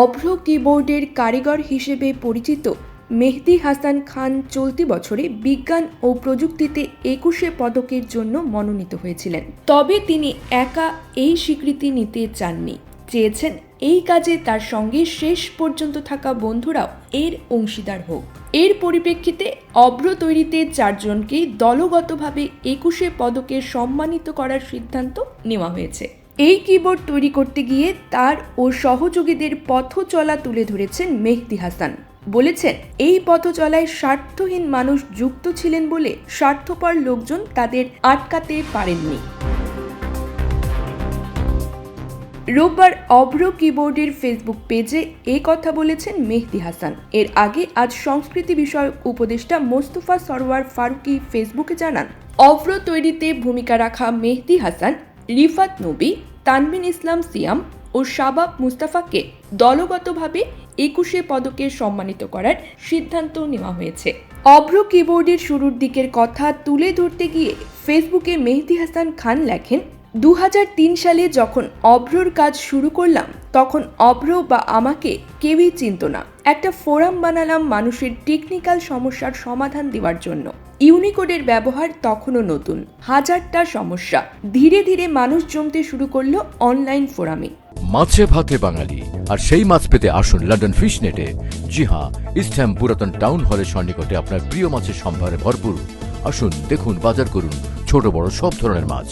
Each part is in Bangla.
অভ্র কিবোর্ডের কারিগর হিসেবে পরিচিত মেহদি হাসান খান চলতি বছরে বিজ্ঞান ও প্রযুক্তিতে একুশে পদকের জন্য মনোনীত হয়েছিলেন। তবে তিনি একা এই স্বীকৃতি নিতে চাননি। চেয়েছেন এই কাজে তার সঙ্গে শেষ পর্যন্ত থাকা বন্ধুরাও এর অংশীদার হোক। এর পরিপ্রেক্ষিতে অভ্র তৈরিতে চারজনকে দলগতভাবে একুশে পদকে সম্মানিত করার সিদ্ধান্ত নেওয়া হয়েছে। এই কিবোর্ড তৈরি করতে গিয়ে তার ও সহযোগীদের পথ চলা তুলে ধরেছেন মেহদি হাসান। বলেছেন, এই পথ চলায় স্বার্থহীন মানুষ যুক্ত ছিলেন বলে স্বার্থপর লোকজন তাদের আটকাতে পারেননি। রোববার অভ্র কিবোর্ডের ফেসবুক পেজে এ কথা বলেছেন মেহদি হাসান। এর আগে আজ সংস্কৃতি বিষয়ক উপদেষ্টা মোস্তফা সরওয়ার ফারুকি ফেসবুকে জানান, অভ্র তৈরিতে ভূমিকা রাখা মেহদি হাসান, রিফাত নবী তানবিন ইসলাম সিয়াম ও শাবাব মুস্তাফাকে দলগতভাবে একুশে পদকে সম্মানিত করার সিদ্ধান্ত নেওয়া হয়েছে। অভ্র কিবোর্ডের শুরুর দিকের কথা তুলে ধরতে গিয়ে ফেসবুকে মেহেদি হাসান খান লেখেন দু হাজার তিন সালে যখন অভ্রর কাজ শুরু করলাম তখন অভ্র বা আমাকে কেউই চিনত না। একটা ফোরাম বানালাম মানুষের টেকনিক্যাল সমস্যার সমাধান দেওয়ার জন্য। ইউনিকোডের ব্যবহার তখনও নতুন। হাজারটা সমস্যা। ধীরে ধীরে মানুষ জমতে শুরু করল অনলাইন ফোরামে মাছে ভাতে বাঙালি। আর সেই মাছ পেতে আসুন লন্ডন ফিশ নেটে জি হ্যাঁ ইস্টহ্যাম পুরাতন টাউন হলের সন্নিকটে আপনার প্রিয় মাছের সম্ভারে ভরপুর। আসুন, দেখুন, বাজার করুন ছোট বড় সব ধরনের মাছ।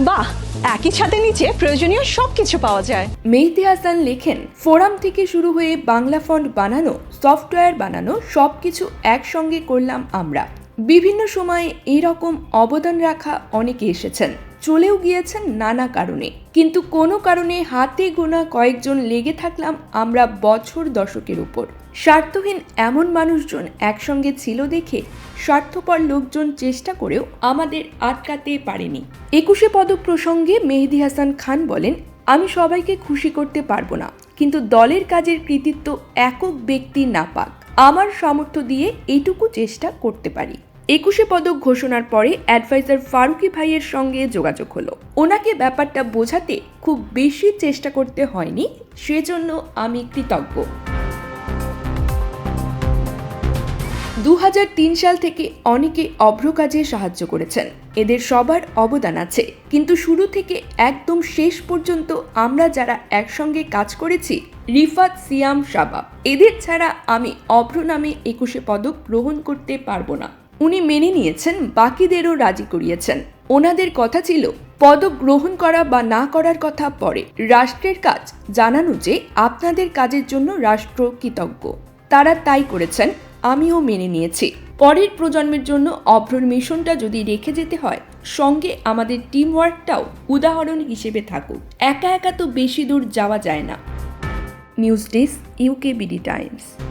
বাহ, একই ছাদের নিচে প্রয়োজনীয় সবকিছু পাওয়া যায়। মেহদি হাসান লেখেন, ফোরাম থেকে শুরু হয়ে বাংলা ফন্ট বানানো, সফটওয়্যার বানানো, সবকিছু একসঙ্গে করলাম আমরা। বিভিন্ন সময়ে এরকম অবদান রাখা অনেকে এসেছেন। চলেও গিয়েছেন নানা কারণে। কিন্তু কোনো কারণে হাতে গোনা কয়েকজন লেগে থাকলাম আমরা বছর দশকের উপর। স্বার্থহীন এমন মানুষজন একসঙ্গে ছিল দেখে স্বার্থপর লোকজন চেষ্টা করেও আমাদের আটকাতে পারেনি। একুশে পদক প্রসঙ্গে মেহেদি হাসান খান বলেন, আমি সবাইকে খুশি করতে পারব না, কিন্তু দলের কাজের কৃতিত্ব একক ব্যক্তি না পাক। আমার সামর্থ্য দিয়ে এইটুকু চেষ্টা করতে পারি। একুশে পদক ঘোষণার পরে অ্যাডভাইজার ফারুকি ভাইয়ের সঙ্গে যোগাযোগ হলো। ওনাকে ব্যাপারটা বোঝাতে খুব বেশি চেষ্টা করতে হয়নি, সেজন্য আমি কৃতজ্ঞ। দু হাজার তিন সাল থেকে অনেকে অভ্র কাজে সাহায্য করেছেন। এদের সবার অবদান আছে। কিন্তু শুরু থেকে একদম শেষ পর্যন্ত আমরা যারা একসঙ্গে কাজ করেছি, রিফাত, সিয়াম, শাবাব, এদের ছাড়া আমি অভ্র নামে একুশে পদক গ্রহণ করতে পারব না। উনি মেনে নিয়েছেন, বাকিদেরও রাজি করিয়েছেন। ওনাদের কথা ছিল, পদক গ্রহণ করা বা না করার কথা পরে। রাষ্ট্রের কাজ জানানো যে, আপনাদের কাজের জন্য রাষ্ট্র কৃতজ্ঞ। তারা তাই করেছেন আমিও মেনে নিয়েছি। পরের প্রজন্মের জন্য অভ্রর মিশনটা যদি রেখে যেতে হয়, সঙ্গে আমাদের টিমওয়ার্কটাও উদাহরণ হিসেবে থাকুক। একা একা তো বেশি দূর যাওয়া যায় না। News desk UK BD Times.